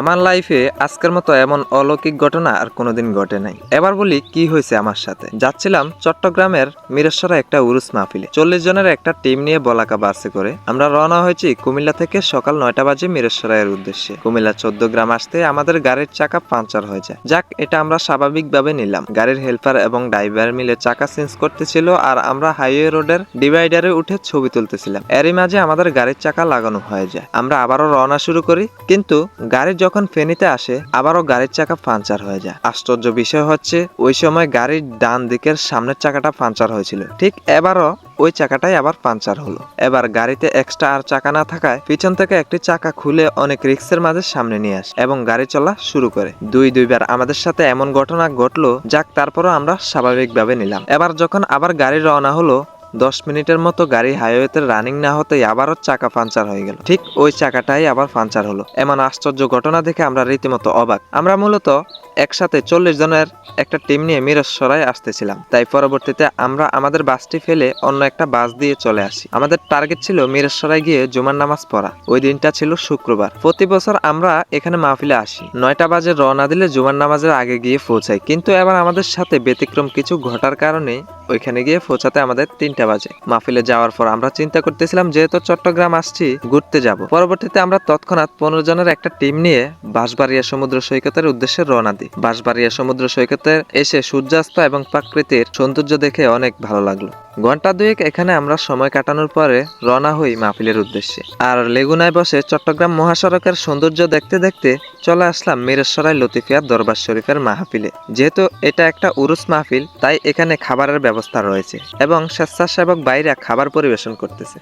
আমার লাইফে আজকের মতো এমন অলৌকিক ঘটনা আর কোনোদিন ঘটে নাই। এবার বলি, কি হয়েছে আমার সাথে? যাচ্ছিলাম চট্টগ্রামের মিরেশ্বরা একটা উরুস মাহফিলে। চল্লিশ জনের একটা টিম নিয়ে বলাকা বাসে করে আমরা রওনা হয়েছি কুমিল্লা থেকে সকাল নয়টা বাজে মিরেশ্বরায়ের উদ্দেশ্যে। কুমিল্লা চোদ্দ গ্রাম আসতে আমাদের গাড়ির চাকা পাঞ্চার হয়ে যায়। যাক, এটা আমরা স্বাভাবিকভাবে নিলাম। গাড়ির হেল্পার এবং ড্রাইভার মিলে চাকা চেঞ্জ করতেছিল আর আমরা হাইওয়ে রোডের ডিভাইডারে উঠে ছবি তুলতেছিলাম। এরই মাঝে আমাদের গাড়ির চাকা লাগানো হয়ে যায়। আমরা আবারও রওনা শুরু করি, কিন্তু গাড়ি যখন ফেনীতে আসে, আবারও গাড়ির চাকা পাঞ্চার হয়ে যায়। আশ্চর্য বিষয় হচ্ছে, ওই সময় গাড়ির ডান দিকের সামনের চাকাটা পাঞ্চার হয়েছিল। ঠিক এবারও ওই চাকাটাই আবার পাঞ্চার হলো। এবার গাড়িতে এক্সট্রা আর চাকা না থাকায় পিছন থেকে একটি চাকা খুলে অনেক রিক্সের মাঝে সামনে নিয়ে আসে এবং গাড়ি চলা শুরু করে। দুই দুইবার আমাদের সাথে এমন ঘটনা ঘটলো, যাক তারপরও আমরা স্বাভাবিকভাবে নিলাম। এবার যখন আবার গাড়ি রওনা হলো দশ মিনিটের মতো গাড়ি হাইওয়েতে রানিং না হতেই আবারও চাকা পাঞ্চার হয়ে গেল। ঠিক ওই চাকাটাই আবার পাঞ্চার হলো। এমন আশ্চর্য ঘটনা দেখে আমরা রীতিমতো অবাক। আমরা মূলত একসাথে চল্লিশ জনের একটা টিম নিয়ে মিরসরাই আসতেছিলাম। তাই পরবর্তীতে আমরা আমাদের বাসটি ফেলে অন্য একটা বাস দিয়ে চলে আসি। আমাদের টার্গেট ছিল মিরসরাই গিয়ে জুমার নামাজ পড়া। ওই দিনটা ছিল শুক্রবার। প্রতি বছর আমরা এখানে মাহফিলে আসি। নয়টা বাজে রওনা দিলে জুমার নামাজের আগে গিয়ে পৌঁছাই। কিন্তু এবার আমাদের সাথে ব্যতিক্রম কিছু ঘটার কারণে ওইখানে গিয়ে পৌঁছাতে আমাদের তিনটা বাজে। মাহফিলে যাওয়ার পর আমরা চিন্তা করতেছিলাম, যেহেতু চট্টগ্রাম আসছি, ঘুরতে যাব। পরবর্তীতে আমরা তৎক্ষণাৎ পনেরো জনের একটা টিম নিয়ে বাঁশবাড়িয়া সমুদ্র সৈকতের উদ্দেশ্যে রওনা দিই বাঁশবাড়িয়া সমুদ্র সৈকতে এসে সূর্যাস্ত এবং প্রাকৃতির সৌন্দর্য দেখে অনেক ভালো লাগল। ঘণ্টা দুয়েক এখানে আমরা সময় কাটানোর পরে রওনা হই মাহফিলের উদ্দেশ্যে। আর লেগুনায় বসে চট্টগ্রাম মহাসড়কের সৌন্দর্য দেখতে দেখতে চলে আসলাম মিরেশ্বরাই লতিফিয়া দরবার শরীফের মাহফিলে। যেহেতু এটা একটা উরুস মাহফিল, তাই এখানে খাবারের ব্যবস্থা রয়েছে এবং স্বেচ্ছাসেবক বাইরা খাবার পরিবেশন করতেছে।